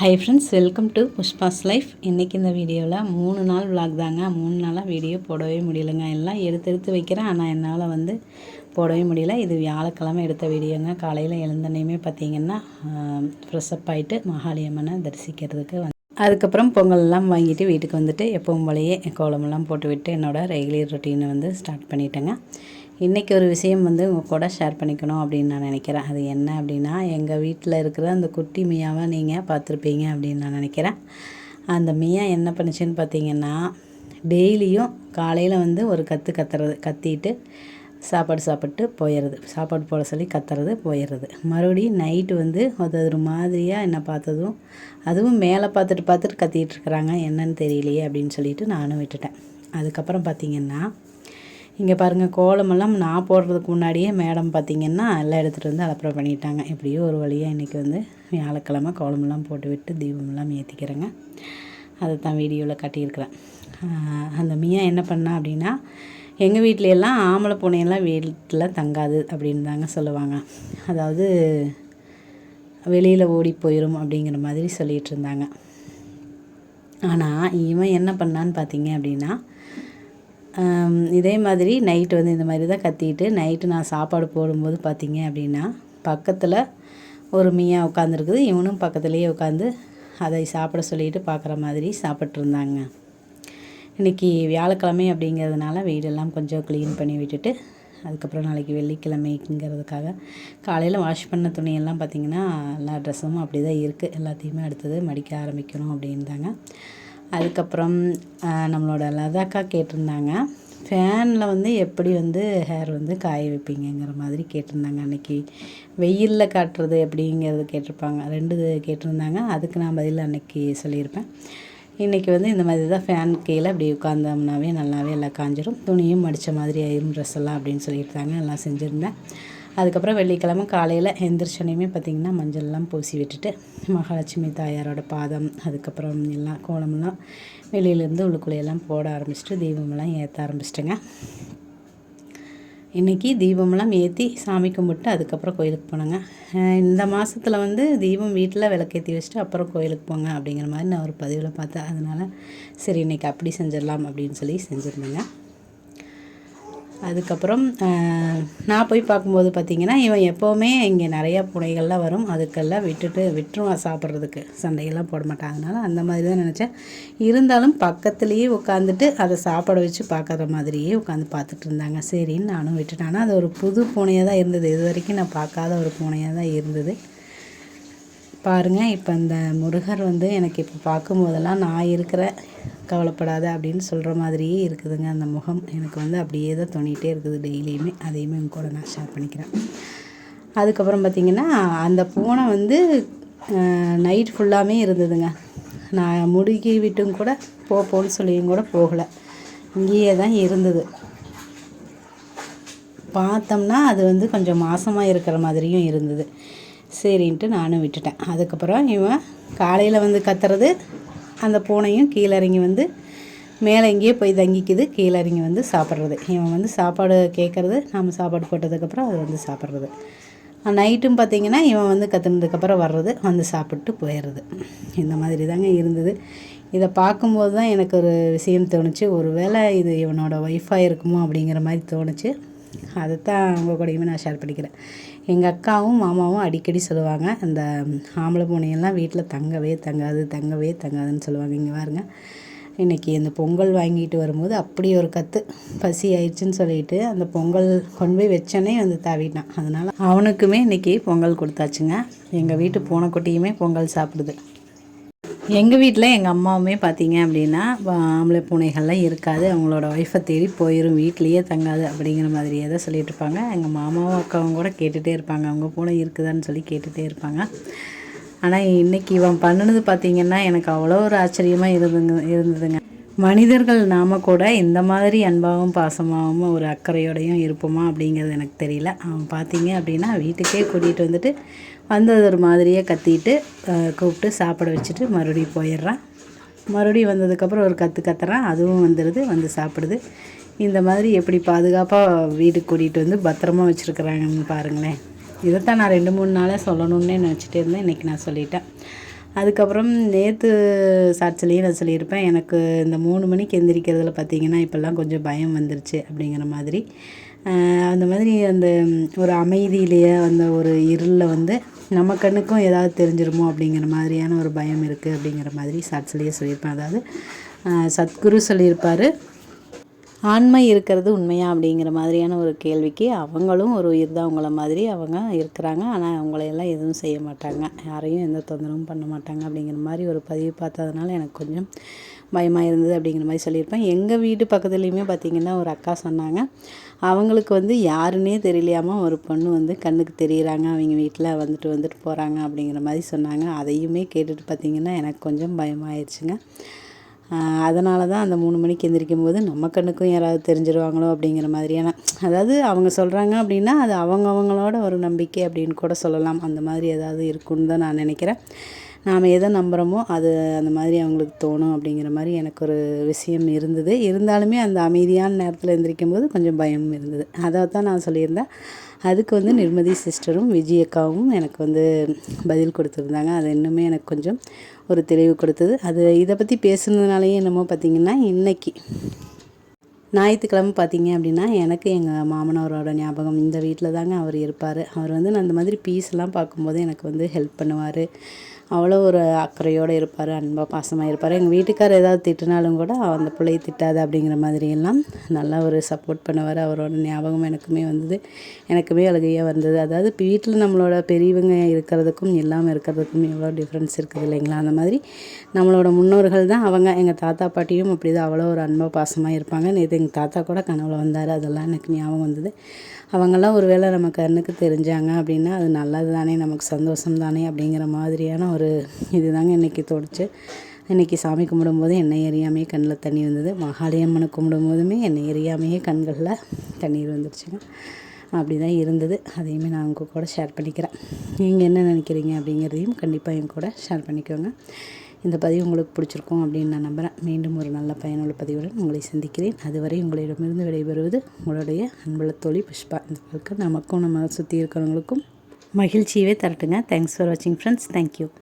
Hi friends welcome to Pushpa's life இன்றைக்கி இந்த வீடியோவில் மூணு நாள் விளாக் தாங்க. மூணு நாளாக வீடியோ போடவே முடியலைங்க. எல்லாம் எடுத்து எடுத்து வைக்கிறேன். ஆனால் என்னால் வந்து போடவே முடியல. இது வியாழக்கிழமை எடுத்த வீடியோங்க. காலையில் எழுந்தனையுமே பார்த்தீங்கன்னா ஃப்ரெஷ்அப் ஆகிட்டு மகாளியம்மனை தரிசிக்கிறதுக்கு வந்து அதுக்கப்புறம் பொங்கல்லாம் வாங்கிட்டு வீட்டுக்கு வந்துட்டு எப்பவும் போலயே கோலமெல்லாம் போட்டுவிட்டு என்னோடய ரெகுலர் ரொட்டீனை வந்து ஸ்டார்ட் பண்ணிட்டேங்க. இன்றைக்கி ஒரு விஷயம் வந்து உங்கள் கூட ஷேர் பண்ணிக்கணும் அப்படின்னு நான் நினைக்கிறேன். அது என்ன அப்படின்னா எங்கள் வீட்டில் இருக்கிற அந்த குட்டி மியாவை நீங்கள் பார்த்துருப்பீங்க அப்படின்னு நான் நினைக்கிறேன். அந்த மியா என்ன பண்ணுச்சுன்னு பார்த்தீங்கன்னா டெய்லியும் காலையில் வந்து ஒரு கற்று கத்துறது கத்திட்டு சாப்பாடு சாப்பிட்டு போயிடுறது சாப்பாடு போட சொல்லி கத்துறது போயிடுறது மறுபடியும் நைட்டு வந்து அது ஒரு மாதிரியாக என்ன பார்த்ததும் அதுவும் மேலே பார்த்துட்டு பார்த்துட்டு கத்திகிட்டு இருக்கிறாங்க. என்னன்னு தெரியலையே அப்படின்னு சொல்லிட்டு நானும் விட்டுட்டேன். அதுக்கப்புறம் பார்த்தீங்கன்னா இங்கே பாருங்கள் கோலமெல்லாம் நான் போடுறதுக்கு முன்னாடியே மேடம் பார்த்திங்கன்னா எல்லாம் எடுத்துகிட்டு வந்து அலப்பறை பண்ணிட்டாங்க. எப்படியோ ஒரு வழியாக இன்றைக்கி வந்து வியாழக்கிழமை கோலமெல்லாம் போட்டு விட்டு தீபமெல்லாம் ஏற்றிக்கிறேங்க அதை தான் வீடியோவில் கட்டியிருக்கிறேன் அந்த மியா என்ன பண்ணா அப்படின்னா எங்கள் வீட்டிலையெல்லாம் எல்லாம் ஆம்பளை பூனையெல்லாம் வீட்டில் தங்காது அப்படின்னு தாங்க சொல்லுவாங்க. அதாவது வெளியில் ஓடி போயிடும் அப்படிங்கிற மாதிரி சொல்லிகிட்டு இருந்தாங்க. ஆனால் இவன் என்ன பண்ணான்னு பார்த்தீங்க அப்படின்னா இதே மாதிரி நைட்டு வந்து இந்த மாதிரி தான் கத்திட்டு நைட்டு நான் சாப்பாடு போடும்போது பார்த்தீங்க அப்படின்னா பக்கத்தில் ஒரு மியா உட்காந்துருக்குது இவனும் பக்கத்துலேயே உட்காந்து அதை சாப்பிட சொல்லிட்டு பார்க்குற மாதிரி சாப்பிட்ருந்தாங்க இன்றைக்கி வியாழக்கிழமை அப்படிங்கிறதுனால வீடெல்லாம் கொஞ்சம் க்ளீன் பண்ணி விட்டுட்டு அதுக்கப்புறம் நாளைக்கு வெள்ளிக்கிழமைங்கிறதுக்காக காலையில் வாஷ் பண்ண துணியெல்லாம் பார்த்திங்கன்னா எல்லா ட்ரெஸ்ஸும் அப்படி தான் இருக்குது எல்லாத்தையுமே அடுத்தது மடிக்க ஆரம்பிக்கணும் அப்படின்தாங்க அதுக்கப்புறம் ஆஹ், நம்மளோட லதாக்கா கேட்டிருந்தாங்க. ஃபேனில் வந்து எப்படி வந்து ஹேர் வந்து காய வைப்பீங்கங்கிற மாதிரி கேட்டிருந்தாங்க அன்றைக்கி வெயிலில் காட்டுறது எப்படிங்கிறது கேட்டிருப்பாங்க. ரெண்டு கேட்டிருந்தாங்க. அதுக்கு நான் பதில் அன்றைக்கி சொல்லியிருப்பேன். இன்றைக்கி வந்து இந்த மாதிரி தான் ஃபேன் கீழே அப்படி உட்காந்தோம்னாவே நல்லாவே எல்லாம் காஞ்சிரும். துணியும் மடித்த மாதிரி ஆயிரும் ட்ரெஸ் எல்லாம் அப்படின்னு சொல்லியிருக்காங்க. எல்லாம் செஞ்சுருந்தேன். அதுக்கப்புறம் வெள்ளிக்கிழமை காலையில் எந்திரிச்சோனையுமே பார்த்திங்கன்னா மஞ்சள்லாம் பூசி விட்டுட்டு மகாலட்சுமி தாயாரோட பாதம் அதுக்கப்புறம் எல்லாம் கோலமெல்லாம் வெளியிலேருந்து உள்ளுக்குள்ளேயெல்லாம் போட ஆரம்பிச்சிட்டு தீபமெல்லாம் ஏற்ற ஆரம்பிச்சிட்டேங்க. இன்றைக்கி தீபமெல்லாம் ஏற்றி சாமி கும்பிட்டு அதுக்கப்புறம் கோயிலுக்கு போனேங்க. இந்த மாதத்தில் வந்து தீபம் வீட்டில் விளக்கேற்றி வச்சுட்டு அப்புறம் கோயிலுக்கு போங்க அப்படிங்கிற மாதிரி நான் ஒரு பதிவில் பார்த்தேன். அதனால் சரி இன்றைக்கி அப்படி செஞ்சிடலாம் அப்படின்னு சொல்லி செஞ்சுருந்தேங்க. அதுக்கப்புறம் நான் போய் பார்க்கும்போது பார்த்திங்கன்னா இவன் எப்போவுமே இங்கே நிறையா பூனைகள்லாம் வரும். அதுக்கெல்லாம் விட்டுட்டு விட்டுருவான் சாப்பிட்றதுக்கு. சண்டையெல்லாம் போட மாட்டான். அதனால் அந்த மாதிரி தான் நினச்சேன். இருந்தாலும் பக்கத்துலேயே உட்காந்துட்டு அதை சாப்பாட வச்சு பார்க்குற மாதிரியே உட்காந்து பார்த்துட்டு இருந்தாங்க. சரின்னு நானும் விட்டுட்டேன். ஆனால் அது ஒரு புது பூனையாக தான் இருந்தது. இது வரைக்கும் நான் பார்க்காத ஒரு பூனையாக தான் இருந்தது. பாருங்கள் இப்போ இந்த முருகர் வந்து எனக்கு இப்போ பார்க்கும்போதெல்லாம் நான் இருக்கிற கவலைப்படாத அப்படின்னு சொல்கிற மாதிரியே இருக்குதுங்க அந்த முகம். எனக்கு வந்து அப்படியே தான் தோணிகிட்டே இருக்குது டெய்லியுமே. அதையுமே உங்க கூட நான் ஷேர் பண்ணிக்கிறேன். அதுக்கப்புறம் பார்த்திங்கன்னா அந்த பூனை வந்து நைட் ஃபுல்லாமே இருந்ததுங்க. நான் முடுக்கி விட்டும் கூட போப்போன்னு சொல்லியும் கூட போகலை. இங்கேயே தான் இருந்தது. பார்த்தோம்னா அது வந்து கொஞ்சம் மாசமாக இருக்கிற மாதிரியும் இருந்தது. சரின்ட்டு நானும் விட்டுட்டேன். அதுக்கப்புறம் இவன் காலையில் வந்து கத்துறது அந்த பூனையும் கீழே இறங்கி வந்து மேலே எங்கேயோ போய் தங்கிக்குது கீழே இறங்கி வந்து சாப்பிட்றது. இவன் வந்து சாப்பாடு கேட்குறது நாம் சாப்பாடு போட்டதுக்கப்புறம் அது வந்து சாப்பிட்றது. நைட்டும் பார்த்தீங்கன்னா இவன் வந்து கற்றுனதுக்கப்புறம் வர்றது வந்து சாப்பிட்டு போயிடுறது இந்த மாதிரி தாங்க இருந்தது. இதை பார்க்கும்போது தான் எனக்கு ஒரு விஷயம் தோணுச்சு. ஒரு வேளை இது இவனோட ஒய்ஃபாக இருக்குமோ அப்படிங்கிற மாதிரி தோணுச்சு. அதைத்தான் உங்கள் கூடயுமே நான் ஷேர் பண்ணிக்கிறேன். எங்கள் அக்காவும் மாமாவும் அடிக்கடி சொல்லுவாங்க அந்த ஆம்பளை பூனையெல்லாம் வீட்டில் தங்கவே தங்காது தங்கவே தங்காதுன்னு சொல்லுவாங்க. இங்கே பாருங்க. இன்றைக்கி இந்த பொங்கல் வாங்கிட்டு வரும்போது அப்படி ஒரு கற்று பசி ஆயிடுச்சுன்னு சொல்லிட்டு அந்த பொங்கல் கொண்டு போய் வச்சோன்னே வந்து தாவிட்டான். அதனால் அவனுக்குமே இன்றைக்கி பொங்கல் கொடுத்தாச்சுங்க. எங்கள் வீட்டு பூனைக்குட்டியுமே பொங்கல் சாப்பிடுது. எங்கள் வீட்டில் எங்கள் அம்மாவுமே பார்த்தீங்க அப்படின்னா ஆம்பளை பூனைகள்லாம் இருக்காது. அவங்களோட ஒய்ஃபை தேடி போயிடும் வீட்லேயே தங்காது அப்படிங்கிற மாதிரியே தான் சொல்லிட்டு இருப்பாங்க. எங்கள் மாமாவும் அக்காவும் கூட கேட்டுகிட்டே இருப்பாங்க. அவங்க பூனை இருக்குதான்னு சொல்லி கேட்டுகிட்டே இருப்பாங்க. ஆனால் இன்னைக்கு இவன் பண்ணுனது பார்த்தீங்கன்னா எனக்கு அவ்வளோ ஒரு ஆச்சரியமாக இருந்துங்க இருந்ததுங்க. மனிதர்கள் நாம் கூட இந்த மாதிரி அன்பாகவும் பாசமாகவும் ஒரு அக்கறையோடையும் இருப்போமா அப்படிங்கிறது எனக்கு தெரியல. அவன் பார்த்தீங்க அப்படின்னா வீட்டுக்கே கூட்டிகிட்டு வந்துட்டு வந்தது ஒரு மாதிரியே கத்திட்டு கூப்பிட்டு சாப்பிட வச்சுட்டு மறுபடியும் போயிடுறான். மறுபடியும் வந்ததுக்கப்புறம் ஒரு கற்று கத்துறான். அதுவும் வந்துடுது வந்து சாப்பிடுது. இந்த மாதிரி எப்படி பாதுகாப்பாக வீட்டுக்கு கூட்டிகிட்டு வந்து பத்திரமா வச்சுருக்குறாங்கன்னு பாருங்களேன். இதைத்தான் நான் ரெண்டு மூணு நாளாக சொல்லணுன்னே நினச்சிட்டே இருந்தேன். இன்றைக்கி நான் சொல்லிட்டேன். அதுக்கப்புறம் நேற்று சாட்சிலையும் நான் சொல்லியிருப்பேன். எனக்கு இந்த மூணு மணிக்கு எந்திரிக்கிறதுல பார்த்தீங்கன்னா இப்போல்லாம் கொஞ்சம் பயம் வந்துருச்சு அப்படிங்கிற மாதிரி. அந்த மாதிரி அந்த ஒரு அமைதியிலேயே அந்த ஒரு இருளில் வந்து நம்ம கண்ணுக்கும் ஏதாவது தெரிஞ்சிருமோ அப்படிங்கிற மாதிரியான ஒரு பயம் இருக்குது அப்படிங்கிற மாதிரி சாட்சிலேயே சொல்லியிருப்பேன். அதாவது சத்குரு சொல்லியிருப்பார். ஆண்மை இருக்கிறது உண்மையா அப்படிங்கிற மாதிரியான ஒரு கேள்விக்கு அவங்களும் ஒரு உயிர் தான் உங்களை மாதிரி அவங்க இருக்கிறாங்க. ஆனால் அவங்களையெல்லாம் எதுவும் செய்ய மாட்டாங்க. யாரையும் எந்த தொந்தரவும் பண்ண மாட்டாங்க அப்படிங்கிற மாதிரி ஒரு பதிவு பார்த்ததுனால எனக்கு கொஞ்சம் பயமாக இருந்தது அப்படிங்கிற மாதிரி சொல்லியிருப்பேன். எங்கள் வீட்டு பக்கத்துலேயுமே பார்த்திங்கன்னா ஒரு அக்கா சொன்னாங்க. அவங்களுக்கு வந்து யாருன்னே தெரியலையாமல் ஒரு பொண்ணு வந்து கண்ணுக்கு தெரியிறாங்க அவங்க வீட்டில் வந்துட்டு வந்துட்டு போகிறாங்க அப்படிங்கிற மாதிரி சொன்னாங்க. அதையுமே கேட்டுட்டு பார்த்திங்கன்னா எனக்கு கொஞ்சம் பயமாயிருச்சுங்க. அதனால தான் அந்த மூணு மணிக்கு எந்திரிக்கும் போது நம்ம கண்ணுக்கும் யாராவது தெரிஞ்சிருவாங்களோ அப்படிங்கிற மாதிரியான அதாவது அவங்க சொல்கிறாங்க அப்படின்னா அது அவங்க அவங்களோட ஒரு நம்பிக்கை அப்படின்னு கூட சொல்லலாம். அந்த மாதிரி ஏதாவது இருக்குன்னு தான் நான் நினைக்கிறேன். நாம் எதை நம்புகிறோமோ அது அந்த மாதிரி அவங்களுக்கு தோணும் அப்படிங்கிற மாதிரி எனக்கு ஒரு விஷயம் இருந்தது. இருந்தாலுமே அந்த அமைதியான நேரத்தில் எந்திரிக்கும் போது கொஞ்சம் பயம் இருந்தது. அதை தான் நான் சொல்லியிருந்தேன். அதுக்கு வந்து நிர்மதி சிஸ்டரும் விஜய் அக்காவும் எனக்கு வந்து பதில் கொடுத்துருந்தாங்க. அது இன்னுமே எனக்கு கொஞ்சம் ஒரு தெளிவு கொடுத்தது. அது இதை பற்றி பேசுனதுனாலேயே என்னமோ பார்த்திங்கன்னா இன்றைக்கி ஞாயிற்றுக்கிழமை பார்த்தீங்க அப்படின்னா எனக்கு எங்கள் மாமனாரோட ஞாபகம் இந்த வீட்டில் தாங்க அவர் இருப்பார். அவர் வந்து நான் இந்த மாதிரி பீஸ்லாம் பார்க்கும்போது எனக்கு வந்து ஹெல்ப் பண்ணுவார். அவ்வளோ ஒரு அக்கறையோடு இருப்பார் அன்பாக பாசமாக இருப்பார். எங்கள் வீட்டுக்கார் ஏதாவது திட்டினாலும் கூட அந்த பிள்ளையை திட்டாது அப்படிங்கிற மாதிரியெல்லாம் நல்லா ஒரு சப்போர்ட் பண்ணுவார். அவரோட ஞாபகம் எனக்குமே வந்தது. எனக்குமே அழுகையாக வந்தது. அதாவது இப்போ வீட்டில் நம்மளோட பெரியவங்க இருக்கிறதுக்கும் இல்லாமல் இருக்கிறதுக்கும் எவ்வளோ டிஃப்ரென்ஸ் இருக்குது இல்லைங்களா? அந்த மாதிரி நம்மளோட முன்னோர்கள் தான் அவங்க எங்கள் தாத்தா பாட்டியும் அப்படி தான் அவ்வளோ ஒரு அன்பாக பாசமாக இருப்பாங்க. நேற்று எங்கள் தாத்தா கூட கனவுல வந்தார். அதெல்லாம் எனக்கு ஞாபகம் வந்தது. அவங்கெல்லாம் ஒரு வேளை நம்ம கண்ணுக்கு தெரிஞ்சாங்க அப்படின்னா அது நல்லது தானே நமக்கு சந்தோஷம் தானே அப்படிங்கிற மாதிரியான ஒரு இதுதாங்க இன்றைக்கி தோணுச்சு. இன்றைக்கி சாமி கும்பிடும்போது என்னை எறியாமையே கண்ணில் தண்ணி வந்தது. மகாளியம்மனை கும்பிடும்போதுமே என்னை எறியாமையே கண்களில் தண்ணீர் வந்துடுச்சுங்க அப்படி தான் இருந்தது. அதையுமே நான் உங்கள் கூட ஷேர் பண்ணிக்கிறேன். நீங்கள் என்ன நினைக்கிறீங்க அப்படிங்கிறதையும் கண்டிப்பாக என் கூட ஷேர் பண்ணிக்கோங்க. இந்த பதிவு உங்களுக்கு பிடிச்சிருக்கும் அப்படின்னு நான் நம்புகிறேன் மீண்டும் ஒரு நல்ல பயனுள்ள பதிவுடன் உங்களை சந்திக்கிறேன். அதுவரை உங்களிடமிருந்து விடைபெறுவது உங்களுடைய அன்புள்ள தோழி புஷ்பா. இந்த வாழ்க்கை நமக்கும் நம்ம சுற்றி இருக்கிறவங்களுக்கும் மகிழ்ச்சியவே தரட்டுங்க. தேங்க்ஸ் ஃபார் வாட்சிங் ஃப்ரெண்ட்ஸ் தேங்க்யூ